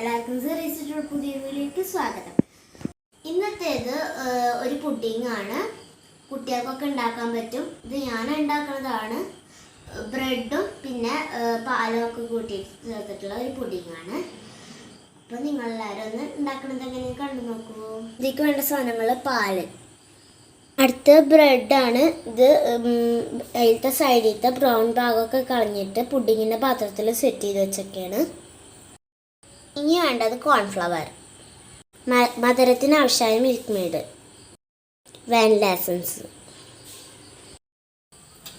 എല്ലാവർക്കും സെറീസിന്റെ പുതിയ വീഡിയോയിലേക്ക് സ്വാഗതം. ഇന്നത്തേത് ഒരു പുഡിംഗ് ആണ്. കുട്ടികൾക്കൊക്കെ ഉണ്ടാക്കാൻ പറ്റും. ഇത് ഞാൻ ഉണ്ടാക്കുന്നതാണ്. ബ്രെഡും പിന്നെ പാലും ഒക്കെ കൂട്ടി ചേർത്തിട്ടുള്ള ഒരു പുഡിംഗ് ആണ്. അപ്പോൾ നിങ്ങളെല്ലാവരും ഒന്ന് ഉണ്ടാക്കുന്നത് എങ്ങനെ കണ്ടു നോക്കൂ ഇതിക്ക് വേണ്ട സാധനങ്ങൾ പാൽ. അടുത്ത ബ്രെഡാണ്. ഇത് അതിലത്തെ സൈഡിലത്തെ ബ്രൗൺ ഭാഗമൊക്കെ കളഞ്ഞിട്ട് പുഡിങ്ങിന്റെ പാത്രത്തിൽ സെറ്റ് ചെയ്ത് വെച്ചൊക്കെയാണ്. ഇനി വേണ്ടത് കോൺഫ്ലവർ മധുരത്തിന് ആവശ്യമായ മിൽക്ക് മെയ്ഡ് വാനില എസൻസ്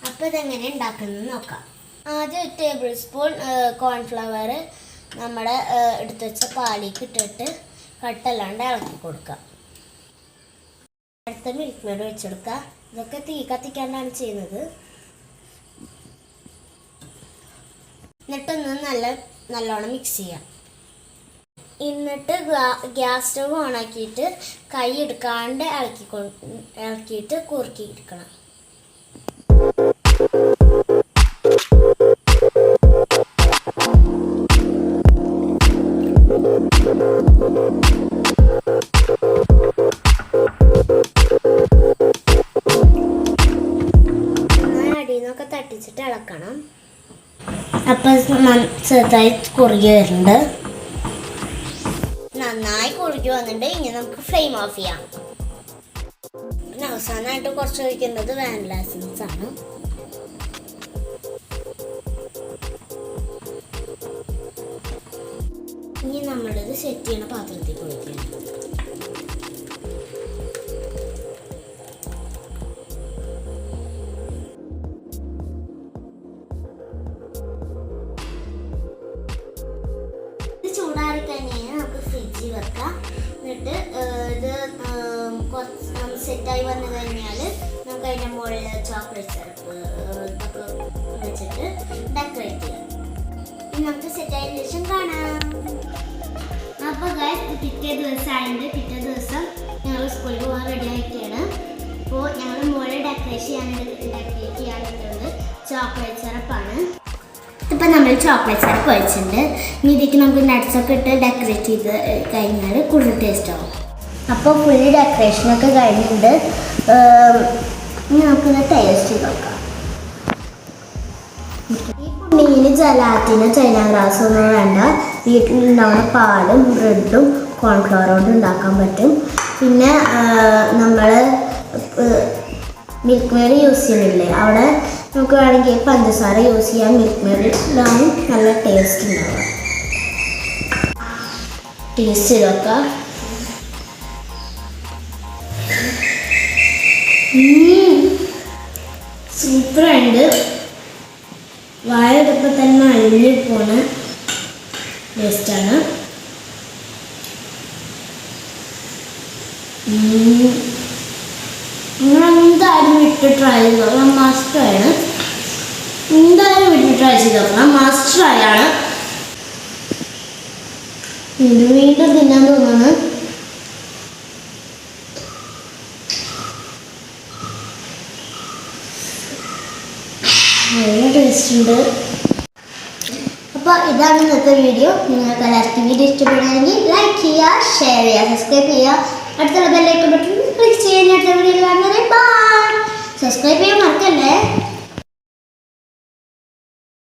അപ്പോൾ ഇതെങ്ങനെ ഉണ്ടാക്കുന്നത് നോക്കാം. ആദ്യം ഒരു ടേബിൾ സ്പൂൺ കോൺഫ്ലവർ നമ്മുടെ എടുത്ത് വെച്ച പാലിക്ക് ഇട്ടിട്ട് കട്ടല്ലാണ്ട് ഇളക്കി കൊടുക്കാം. അടുത്ത മിൽക്ക് മെയ്ഡ് വെച്ചെടുക്കുക ഇതൊക്കെ തീ കത്തിക്കാണ്ടാണ് ചെയ്യുന്നത്. എന്നിട്ടൊന്ന് നല്ല നല്ലോണം മിക്സ് ചെയ്യാം. എന്നിട്ട് ഗ്യാസ് സ്റ്റവ് ഓണാക്കിയിട്ട് കൈ എടുക്കാണ്ട് ഇളക്കി ഇളക്കിയിട്ട് കുറുക്കി എടുക്കണം തട്ടിച്ചിട്ട് ഇളക്കണം. അപ്പം ചെറുതായി കുറുകി വരുന്നുണ്ട്. കുറുകി വന്നിട്ട് ഇനി നമുക്ക് ഫ്ലെയിം ഓഫ് ചെയ്യാം. പിന്നെ അവസാനമായിട്ട് കുറച്ച് ഒഴിക്കുന്നത് വാനില എസൻസ് ആണ്. ഇനി നമ്മളിത് സെറ്റ് ചെയ്യണ പാത്രത്തിൽ ഒഴിക്കണം സെറ്റായി വന്നു കഴിഞ്ഞാൽ നമുക്ക് അതിന്റെ മുകളിൽ ചോക്ലേറ്റ് സിറപ്പ് വെച്ചിട്ട് ഡെക്കറേറ്റ് ചെയ്യാം. ഇനി നമുക്ക് സെറ്റായതിനു ശേഷം കാണാം. അപ്പോൾ ഗൈസ് പിറ്റേ ദിവസമായിട്ട് പിറ്റേ ദിവസം ഞങ്ങൾ സ്കൂളിൽ പോകാൻ റെഡി ആയിട്ടാണ്. അപ്പോൾ ഞങ്ങൾ മുകളിൽ ഡെക്കറേറ്റ് ചെയ്യാൻ ഡെക്കറേറ്റ് ചെയ്യാനുള്ളത് ചോക്ലേറ്റ് സിറപ്പാണ് ഇപ്പം നമ്മൾ ചോക്ലേറ്റ് സിറപ്പ് ഒഴിച്ചിട്ടുണ്ട് ഇനി ഇതിലേക്ക് നമുക്ക് നട്ട്സൊക്കെ ഇട്ട് ഡെക്കറേറ്റ് ചെയ്ത് കഴിഞ്ഞാൽ കൂടുതൽ ടേസ്റ്റ് ആവും. അപ്പോൾ ഫുള്ള് ഡെക്കറേഷനൊക്കെ കഴിഞ്ഞിട്ടുണ്ട്. ഇനി നമുക്കിത് ടേസ്റ്റ് നോക്കാം. ഈ പുണ്ണിയിൽ ജലാറ്റിന് ചൈന ഗ്രാസ് ഒന്നും വേണ്ട. വീട്ടിലുണ്ടാവുന്ന പാലും ബ്രെഡും കോൺഫ്ലവർ കൊണ്ട് ഉണ്ടാക്കാൻ പറ്റും. പിന്നെ നമ്മൾ മിൽക്ക് മെയ്ഡ് യൂസ് ചെയ്യുന്നില്ലേ? അവിടെ നമുക്ക് വേണമെങ്കിൽ പഞ്ചസാര യൂസ് ചെയ്യാം. മിൽക്ക് മെയ്ഡിലാണ് നല്ല ടേസ്റ്റ് ഉണ്ടാവുക. ടേസ്റ്റ് ചെയ്ത് സൂപ്പറുണ്ട് വായെടുപ്പോൾ തന്നെ അഴിഞ്ഞു പോണ ടേസ്റ്റാണ് നിങ്ങളെന്തായാലും വിട്ട് ട്രൈ ചെയ്ത്? നോക്കണം മസ്റ്റാണ് എന്തായാലും വിട്ട് ട്രൈ ചെയ്ത്? നോക്കണം മസ്റ്റ് ട്രൈ ആണ് വീണ്ടും തിന്നാൻ തോന്നുന്നു. നല്ല ടേസ്റ്റ് ഉണ്ട്. അപ്പോൾ ഇതാണ് ഇന്നത്തെ വീഡിയോ നിങ്ങൾക്ക് എല്ലാവർക്കും വീഡിയോ ഇഷ്ടപ്പെടുകയാണെങ്കിൽ ലൈക്ക് ചെയ്യുക ഷെയർ ചെയ്യുക സബ്സ്ക്രൈബ് ചെയ്യുക. അടുത്തുള്ള ബെല്ലൈക്കൺ ബട്ടൺ ക്ലിക്ക് ചെയ്യാൻ അടുത്ത വീഡിയോയിൽ കാണുന്നത് ബൈ സബ്സ്ക്രൈബ് ചെയ്യാൻ മറക്കല്ലേ?